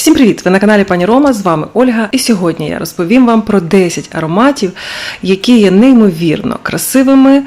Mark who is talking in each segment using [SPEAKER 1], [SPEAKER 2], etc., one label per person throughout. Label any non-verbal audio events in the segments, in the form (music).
[SPEAKER 1] Всім привіт! Ви на каналі Пані Рома. З вами Ольга. І сьогодні я розповім вам про 10 ароматів, які є неймовірно красивими.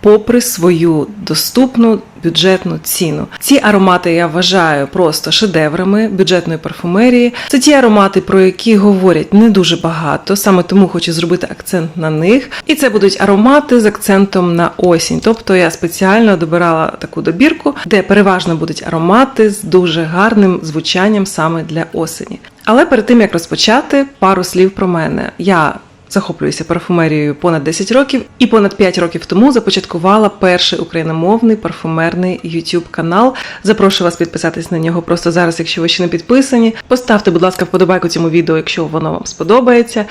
[SPEAKER 1] Попри свою доступну бюджетну ціну, ці аромати я вважаю просто шедеврами бюджетної парфумерії. Це ті аромати, про які говорять не дуже багато, саме тому хочу зробити акцент на них. І це будуть аромати з акцентом на осінь. Тобто я спеціально добирала таку добірку, де переважно будуть аромати з дуже гарним звучанням саме для осені. Але перед тим як розпочати, пару слів про мене. Я Захоплююся парфумерією понад 10 років і понад 5 років тому започаткувала перший україномовний парфумерний YouTube канал. Запрошую вас підписатись на нього просто зараз, якщо ви ще не підписані. Поставте, будь ласка, вподобайку цьому відео, якщо воно вам сподобається.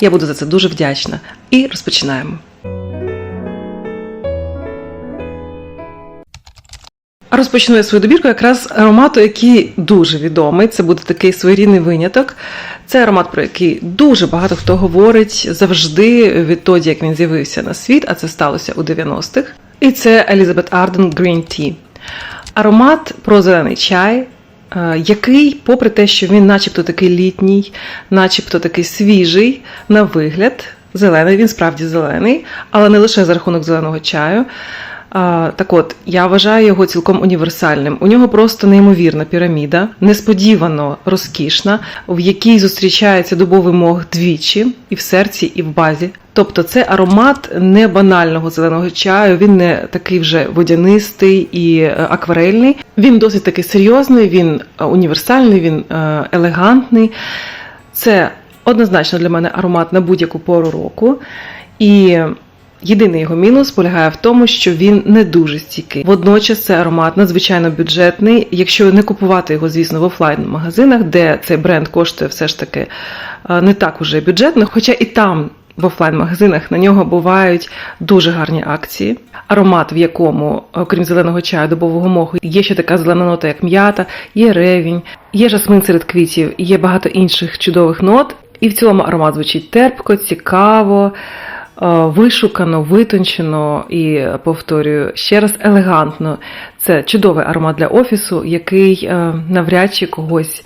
[SPEAKER 1] Я буду за це дуже вдячна. І розпочинаємо. Розпочну я свою добірку якраз аромату, який дуже відомий. Це буде такий своєрідний виняток. Це аромат, про який дуже багато хто говорить завжди відтоді, як він з'явився на світ, а це сталося у 90-х. І це Elizabeth Arden Green Tea. Аромат про зелений чай, е, який, попри те, що він начебто такий літній, начебто такий свіжий на вигляд, зелений, він справді зелений, але не лише за рахунок зеленого чаю. Так от, я вважаю його цілком універсальним. У нього просто неймовірна піраміда, несподівано розкішна, в якій зустрічається дубовий мох двічі і в серці, і в базі. Тобто це аромат не банального зеленого чаю, він не такий вже водянистий і е, акварельний. Він досить таки серйозний, він е, універсальний, він е, елегантний. Це однозначно для мене аромат на будь-яку пору року. І Єдиний його мінус полягає в тому, що він не дуже стійкий. Водночас це аромат надзвичайно бюджетний. Якщо не купувати його, звісно, в офлайн-магазинах, де цей бренд коштує все ж таки е, не так уже бюджетно, хоча і там. В офлайн-магазинах на нього бувають дуже гарні акції. Аромат, в якому, окрім зеленого чаю, дубового моху, є ще така зелена нота, як м'ята, є ревінь, є жасмин серед квітів, є багато інших чудових нот. І в цілому аромат звучить терпко, цікаво. Е, вишукано, витончено і повторюю ще раз елегантно. Це чудовий аромат для офісу, який е, навряд чи когось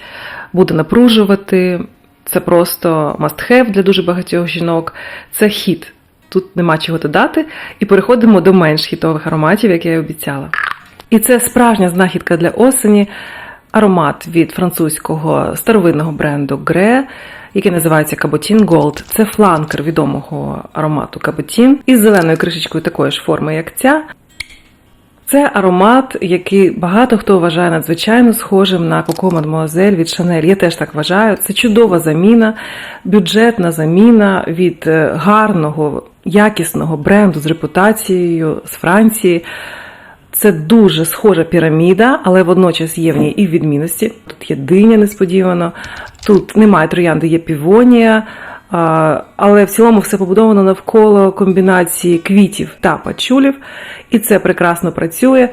[SPEAKER 1] буде напружувати. Це просто must-have для дуже багатьох жінок. Це хіт. Тут нема чого додати. І переходимо до менш хітових ароматів, як я і обіцяла. І це справжня знахідка для осені. Аромат від французького старовинного бренду Гре який називається Каботін Gold. Це фланкер відомого аромату Каботін із зеленою кришечкою такої ж форми, як ця. Це аромат, який багато хто вважає надзвичайно схожим на Coco Mademoiselle від Chanel. Я теж так вважаю. Це чудова заміна, бюджетна заміна від е, гарного, якісного бренду з репутацією з Франції. Це дуже схожа піраміда, але водночас є в ній і відмінності. Тут є диня несподівано, тут немає троянди, є півонія, але в цілому все побудовано навколо комбінації квітів та пачулів, і це прекрасно працює.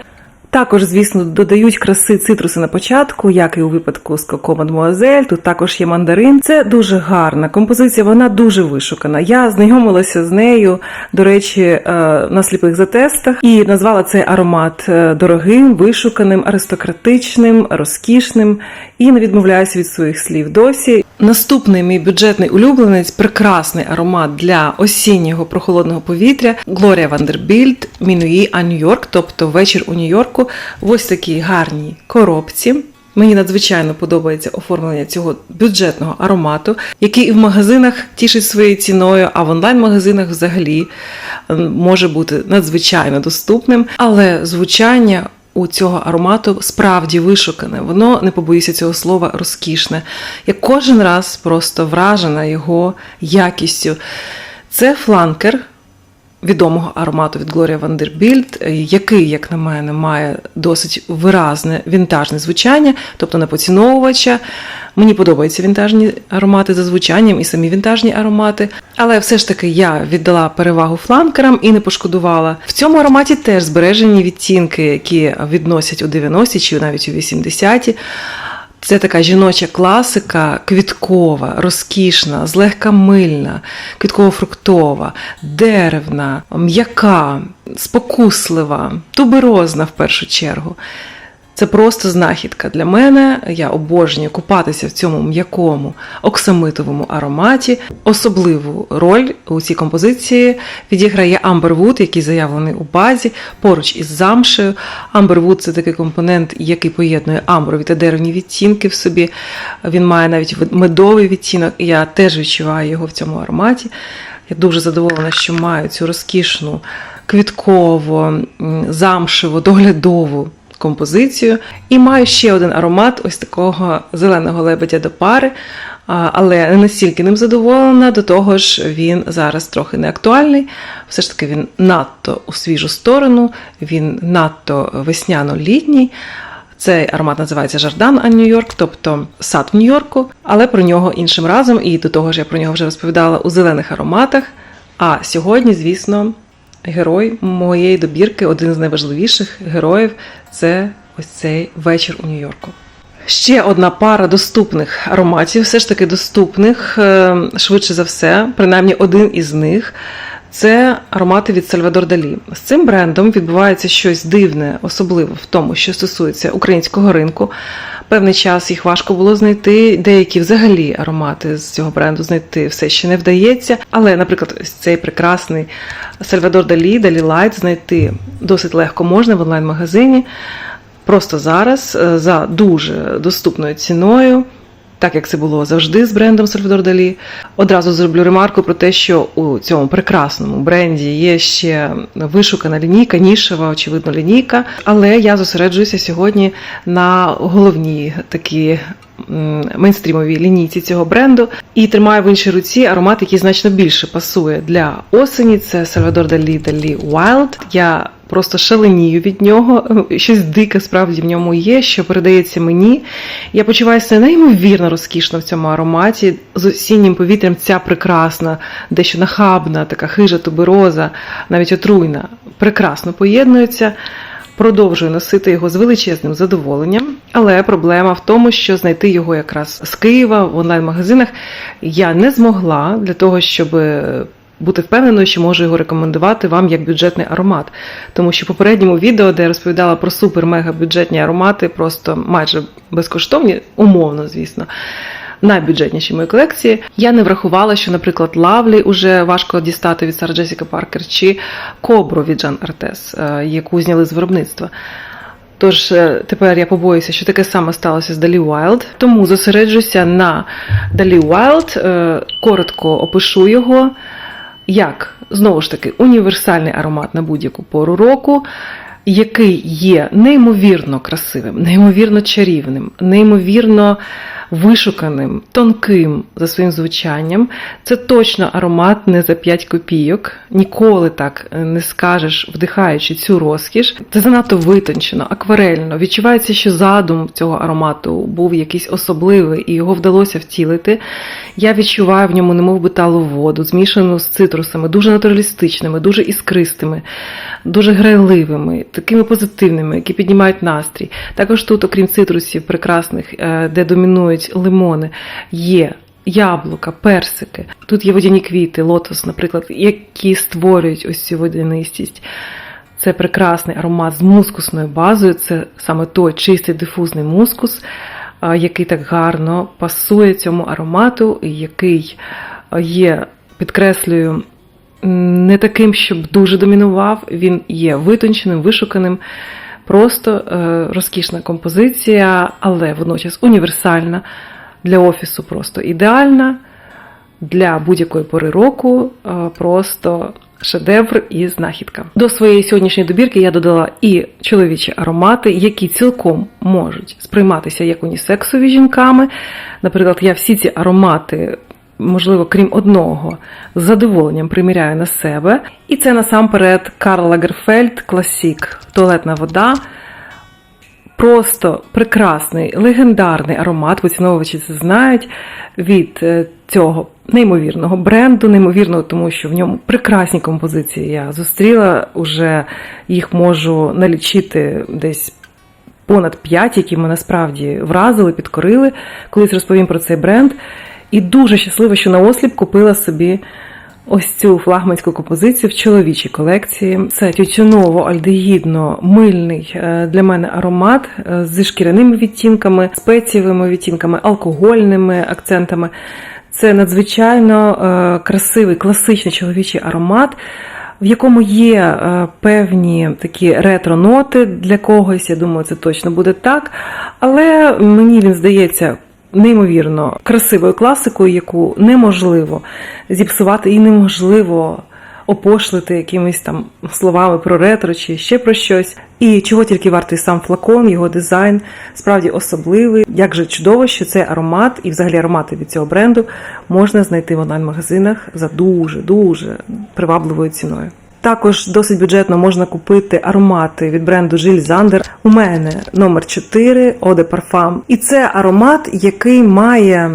[SPEAKER 1] Також, звісно, додають краси цитруси на початку, як і у випадку з Coco Mademoiselle. Тут також є мандарин. Це дуже гарна композиція, вона дуже вишукана. Я знайомилася з нею, до речі, е, на сліпих затестах і назвала цей аромат е, дорогим, вишуканим, аристократичним, розкішним і не відмовляюся від своїх слів досі. Наступний мій бюджетний улюбленець прекрасний аромат для осіннього прохолодного повітря Глорія Вандербільд Мінуї а Нью-Йорк, тобто вечір у Нью-Йорку, в ось такій гарній коробці. Мені надзвичайно подобається оформлення цього бюджетного аромату, який і в магазинах тішить своєю ціною, а в онлайн-магазинах взагалі може бути надзвичайно доступним. Але звучання у цього аромату справді вишукане. Воно не побоюся цього слова розкішне. Я кожен раз просто вражена його якістю. Це фланкер відомого аромату від Gloria Vanderbilt, який, як на мене, має досить виразне вінтажне звучання, тобто на поціновувача. Мені подобаються вінтажні аромати за звучанням і самі вінтажні аромати. Але все ж таки я віддала перевагу фланкерам і не пошкодувала. В цьому ароматі теж збережені відтінки, які відносять у 90-ті чи навіть у 80-ті. Це така жіноча класика, квіткова, розкішна, злегка мильна, квітково-фруктова, деревна, м'яка, спокуслива, туберозна в першу чергу. Це просто знахідка для мене. Я обожнюю купатися в цьому м'якому оксамитовому ароматі. Особливу роль у цій композиції відіграє Амбервуд, який заявлений у базі поруч із замшею. Амбервуд це такий компонент, який поєднує амброві та деревні відтінки в собі. Він має навіть медовий відтінок, я теж відчуваю його в цьому ароматі. Я дуже задоволена, що маю цю розкішну квіткову, замшеву, доглядову композицію. І маю ще один аромат ось такого зеленого лебедя до пари. Але не настільки ним задоволена, до того ж, він зараз трохи не актуальний. Все ж таки, він надто у свіжу сторону, він надто весняно-літній. Цей аромат називається Жардан а Нью-Йорк, тобто сад в Нью-Йорку, але про нього іншим разом, і до того ж я про нього вже розповідала у зелених ароматах. А сьогодні, звісно, герой моєї добірки, один з найважливіших героїв це ось цей вечір у Нью-Йорку. Ще одна пара доступних ароматів, все ж таки доступних, е, швидше за все, принаймні один із них. Це аромати від Сальвадор Далі. З цим брендом відбувається щось дивне, особливо в тому, що стосується українського ринку. Певний час їх важко було знайти. Деякі взагалі аромати з цього бренду знайти все ще не вдається. Але, наприклад, цей прекрасний Сальвадор Далі, Далі Лайт знайти досить легко можна в онлайн-магазині. Просто зараз е, за дуже доступною ціною так як це було завжди з брендом Сальвадор Далі. Одразу зроблю ремарку про те, що у цьому прекрасному бренді є ще вишукана лінійка, нішева, очевидно, лінійка. Але я зосереджуюся сьогодні на головній такі. Мейнстрімовій лінійці цього бренду і тримаю в іншій руці аромат, який значно більше пасує для осені. Це Salvador Dali Dali Wild. Я просто шаленію від нього. (laughs) Щось дике справді в ньому є, що передається мені. Я почуваюся неймовірно розкішно в цьому ароматі. З осіннім повітрям ця прекрасна, дещо нахабна, така хижа тубероза, навіть отруйна, прекрасно поєднується. Продовжую носити його з величезним задоволенням, але проблема в тому, що знайти його якраз з Києва в онлайн-магазинах я не змогла для того, щоб бути впевненою, що можу його рекомендувати вам як бюджетний аромат. Тому що в попередньому відео, де я розповідала про супер-мега бюджетні аромати, просто майже безкоштовні, умовно, звісно. Найбюджетніші мої колекції. Я не врахувала, що, наприклад, Лавлі уже важко дістати від Сара Джесіка Паркер чи Кобру від Жан Артес, е, яку зняли з виробництва. Тож е, тепер я побоюся, що таке саме сталося з Далі Wild. Тому зосереджуся на Далі Wild, е, коротко опишу його як знову ж таки універсальний аромат на будь-яку пору року, який є неймовірно красивим, неймовірно чарівним, неймовірно вишуканим, тонким за своїм звучанням. Це точно аромат не за 5 копійок. Ніколи так не скажеш, вдихаючи цю розкіш. Це занадто витончено, акварельно. Відчувається, що задум цього аромату був якийсь особливий і його вдалося втілити. Я відчуваю в ньому, немов би талу воду, змішану з цитрусами, дуже натуралістичними, дуже іскристими, дуже грайливими, такими позитивними, які піднімають настрій. Також тут, окрім цитрусів прекрасних, е, де домінують лимони, є яблука, персики. Тут є водяні квіти, лотос, наприклад, які створюють ось цю водянистість. Це прекрасний аромат з мускусною базою. Це саме той чистий дифузний мускус, який так гарно пасує цьому аромату, і який є, підкреслюю, не таким, щоб дуже домінував. Він є витонченим, вишуканим. Просто е, розкішна композиція, але водночас універсальна для офісу просто ідеальна, для будь-якої пори року е, просто шедевр і знахідка. До своєї сьогоднішньої добірки я додала і чоловічі аромати, які цілком можуть сприйматися як унісексові жінками. Наприклад, я всі ці аромати можливо, крім одного, з задоволенням приміряю на себе. І це насамперед Карл Лагерфельд Класік, туалетна вода. Просто прекрасний, легендарний аромат, поціновувачі це знають від е, цього неймовірного бренду, неймовірного, тому що в ньому прекрасні композиції. Я зустріла, уже їх можу налічити десь понад п'ять, які мене насправді вразили, підкорили. Колись розповім про цей бренд. І дуже щаслива, що на осліп купила собі ось цю флагманську композицію в чоловічій колекції. Це тютюново-альдегідно-мильний е, для мене аромат е, зі шкіряними відтінками, спецієвими відтінками, алкогольними акцентами. Це надзвичайно е, красивий класичний чоловічий аромат. В якому є певні такі ретро-ноти для когось, я думаю, це точно буде так. Але мені він здається неймовірно красивою класикою, яку неможливо зіпсувати і неможливо опошлити якимись там словами про ретро чи ще про щось. І чого тільки вартий сам флакон, його дизайн справді особливий. Як же чудово, що цей аромат і взагалі аромати від цього бренду можна знайти в онлайн-магазинах за дуже дуже привабливою ціною. Також досить бюджетно можна купити аромати від бренду Жиль Зандер. У мене номер 4 Eau de Parfum. І це аромат, який має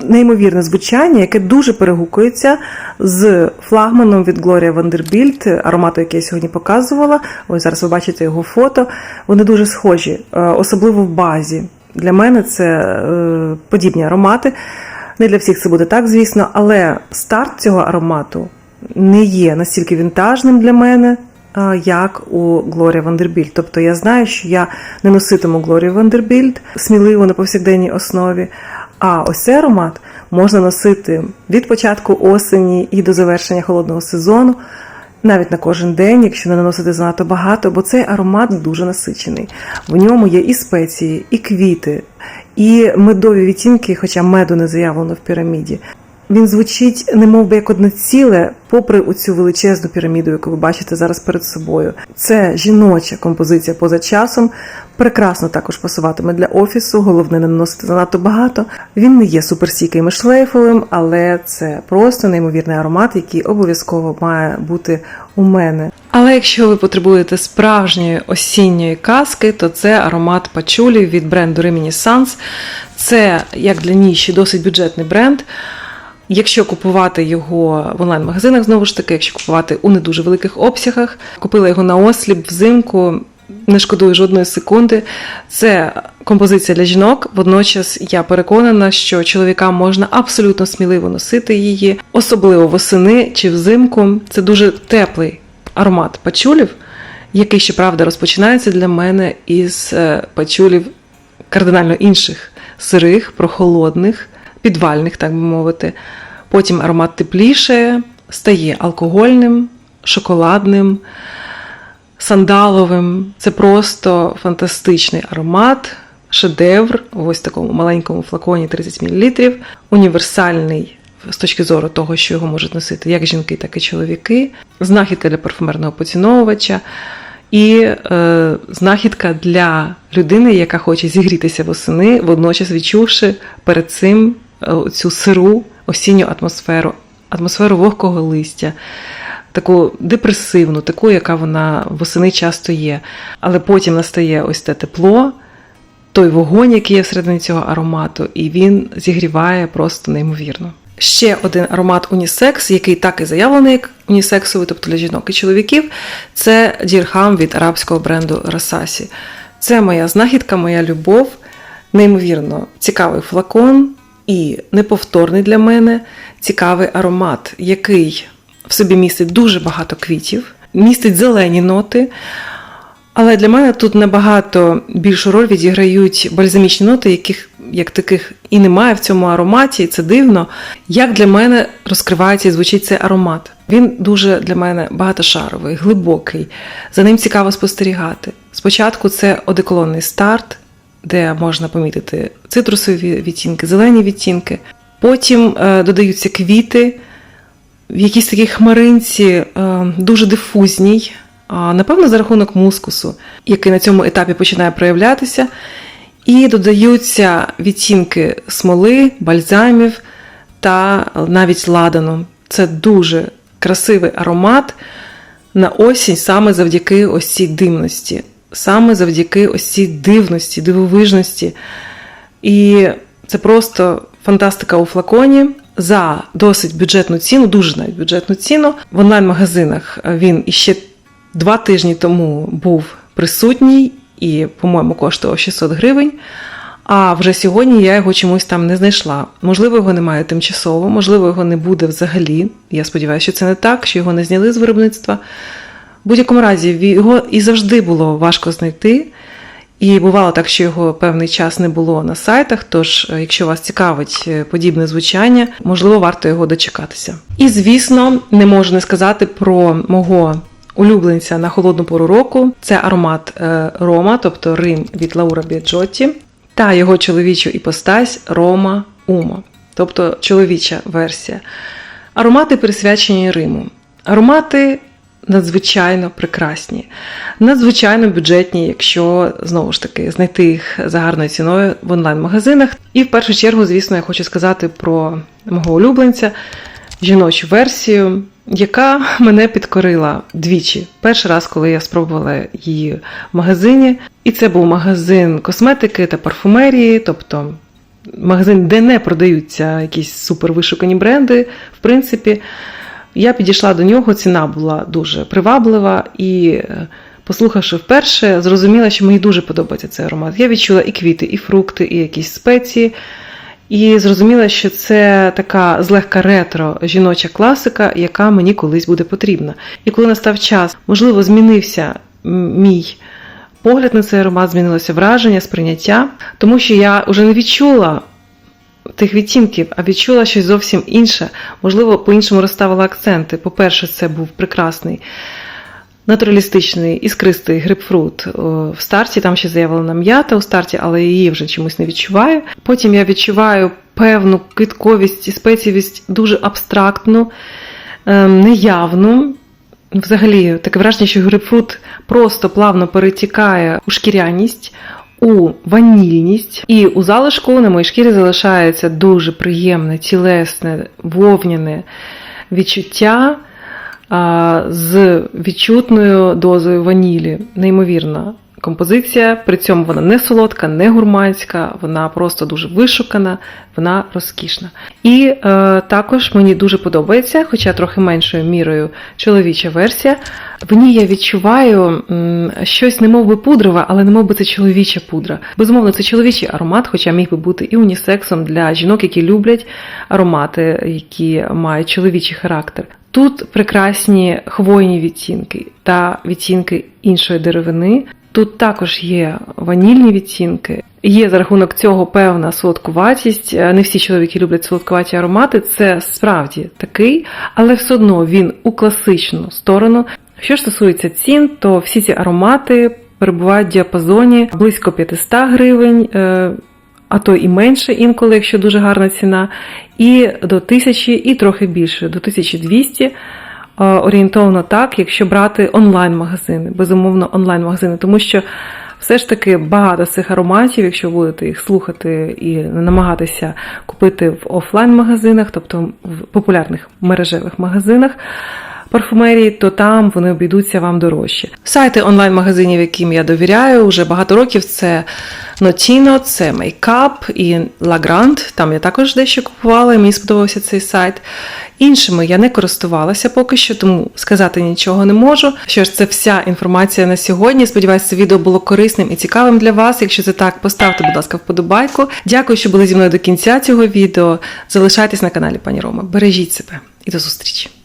[SPEAKER 1] неймовірне звучання, яке дуже перегукується з флагманом від Gloria Vanderbilt, аромату, який я сьогодні показувала. Ось зараз ви бачите його фото. Вони дуже схожі, е, особливо в базі. Для мене це е, подібні аромати. Не для всіх це буде так, звісно, але старт цього аромату не є настільки вінтажним для мене, як у Глорія Вандербільд. Тобто я знаю, що я не носитиму Глорію Вандербільд сміливо на повсякденній основі. А ось цей аромат можна носити від початку осені і до завершення холодного сезону. Навіть на кожен день, якщо не наносити занадто багато, бо цей аромат дуже насичений. В ньому є і спеції, і квіти, і медові відтінки, хоча меду не заявлено в піраміді. Він звучить немов би як одне ціле, попри оцю величезну піраміду, яку ви бачите зараз перед собою. Це жіноча композиція поза часом. Прекрасно також пасуватиме для офісу, головне не наносити занадто багато. Він не є суперстійким і шлейфовим, але це просто неймовірний аромат, який обов'язково має бути у мене. Але якщо ви потребуєте справжньої осінньої казки, то це аромат пачулі від бренду Reminiscence. Це як для ніші досить бюджетний бренд. Якщо купувати його в онлайн-магазинах, знову ж таки, якщо купувати у не дуже великих обсягах, купила його на осліп взимку, не шкодую жодної секунди. Це композиція для жінок. Водночас я переконана, що чоловікам можна абсолютно сміливо носити її, особливо восени чи взимку. Це дуже теплий аромат пачулів, який, щоправда, розпочинається для мене із е, пачулів кардинально інших сирих, прохолодних підвальних, так би мовити. Потім аромат тепліше, стає алкогольним, шоколадним, сандаловим. Це просто фантастичний аромат, шедевр в ось такому маленькому флаконі 30 мл, універсальний. З точки зору того, що його можуть носити як жінки, так і чоловіки, знахідка для парфумерного поціновувача і е, знахідка для людини, яка хоче зігрітися восени, водночас відчувши перед цим цю сиру осінню атмосферу, атмосферу вогкого листя, таку депресивну, таку, яка вона восени часто є. Але потім настає ось те тепло, той вогонь, який є всередині цього аромату, і він зігріває просто неймовірно. Ще один аромат унісекс, який так і заявлений як унісексовий, тобто для жінок і чоловіків, це дірхам від арабського бренду Расасі. Це моя знахідка, моя любов, неймовірно цікавий флакон, і неповторний для мене цікавий аромат, який в собі містить дуже багато квітів, містить зелені ноти. Але для мене тут набагато більшу роль відіграють бальзамічні ноти, яких як таких і немає в цьому ароматі, і це дивно. Як для мене розкривається і звучить цей аромат. Він дуже для мене багатошаровий, глибокий, за ним цікаво спостерігати. Спочатку це одеколонний старт, де можна помітити цитрусові відтінки, зелені відтінки. Потім е, додаються квіти, в якійсь такій хмаринці, е, дуже дифузній, е, напевно, за рахунок мускусу, який на цьому етапі починає проявлятися. І додаються відтінки смоли, бальзамів та навіть ладану. Це дуже красивий аромат на осінь саме завдяки ось цій димності саме завдяки ось цій дивності, дивовижності. І це просто фантастика у флаконі за досить бюджетну ціну, дуже навіть бюджетну ціну. В онлайн-магазинах він іще два тижні тому був присутній і, по-моєму, коштував 600 гривень. А вже сьогодні я його чомусь там не знайшла. Можливо, його немає тимчасово, можливо, його не буде взагалі. Я сподіваюся, що це не так, що його не зняли з виробництва. В будь-якому разі, його і завжди було важко знайти. І бувало так, що його певний час не було на сайтах. Тож, е, якщо вас цікавить е, подібне звучання, можливо, варто його дочекатися. І звісно, не можу не сказати про мого улюбленця на холодну пору року. Це аромат е, Рома, тобто Рим від Лаура Біаджотті, та його чоловічу іпостась Рома Ума, тобто чоловіча версія. Аромати присвячені Риму. Аромати надзвичайно прекрасні, надзвичайно бюджетні, якщо знову ж таки знайти їх за гарною ціною в онлайн-магазинах. І в першу чергу, звісно, я хочу сказати про мого улюбленця, жіночу версію, яка мене підкорила двічі. Перший раз, коли я спробувала її в магазині, і це був магазин косметики та парфумерії, тобто магазин, де не продаються якісь супервишукані бренди, в принципі. Я підійшла до нього, ціна була дуже приваблива, і, е, послухавши вперше, зрозуміла, що мені дуже подобається цей аромат. Я відчула і квіти, і фрукти, і якісь спеції. І зрозуміла, що це така злегка ретро жіноча класика, яка мені колись буде потрібна. І коли настав час, можливо, змінився мій погляд на цей аромат, змінилося враження, сприйняття, тому що я вже не відчула тих відтінків, а відчула щось зовсім інше. Можливо, по-іншому розставила акценти. По-перше, це був прекрасний. Натуралістичний іскристий грейпфрут О, в старті, там ще заявлена м'ята у старті, але її вже чомусь не відчуваю. Потім я відчуваю певну квітковість і спеціївість дуже абстрактну, ем, неявну. Взагалі, таке враження, що грейпфрут просто плавно перетікає у шкіряність, у ванільність, і у залишку на моїй шкірі залишається дуже приємне, тілесне, вовняне відчуття з відчутною дозою ванілі. Неймовірна композиція, при цьому вона не солодка, не гурманська, вона просто дуже вишукана, вона розкішна. І е, також мені дуже подобається, хоча трохи меншою мірою чоловіча версія. В ній я відчуваю м, щось немов би пудрове, але немов би це чоловіча пудра. Безумовно, це чоловічий аромат, хоча міг би бути і унісексом для жінок, які люблять аромати, які мають чоловічий характер. Тут прекрасні хвойні відтінки та відтінки іншої деревини. Тут також є ванільні відтінки. Є за рахунок цього певна солодкуватість. Е, Не всі чоловіки люблять солодкуваті аромати. Це справді такий, але все одно він у класичну сторону. Що ж стосується цін, то всі ці аромати перебувають в діапазоні близько 500 гривень. е, а то і менше інколи, якщо дуже гарна ціна, і до тисячі, і трохи більше, до 1200 е, орієнтовно так, якщо брати онлайн-магазини, безумовно, онлайн-магазини, тому що все ж таки багато цих ароматів, якщо будете їх слухати і намагатися купити в офлайн-магазинах, тобто в популярних мережевих магазинах. Парфумерії, то там вони обійдуться вам дорожче. Сайти онлайн-магазинів, яким я довіряю, вже багато років це Notino, це Makeup і La Grande. Там я також дещо купувала, і мені сподобався цей сайт. Іншими я не користувалася поки що, тому сказати нічого не можу. Що ж, це вся інформація на сьогодні. Сподіваюся, це відео було корисним і цікавим для вас. Якщо це так, поставте, будь ласка, вподобайку. Дякую, що були зі мною до кінця цього відео. Залишайтесь на каналі пані Рома. Бережіть себе і до зустрічі!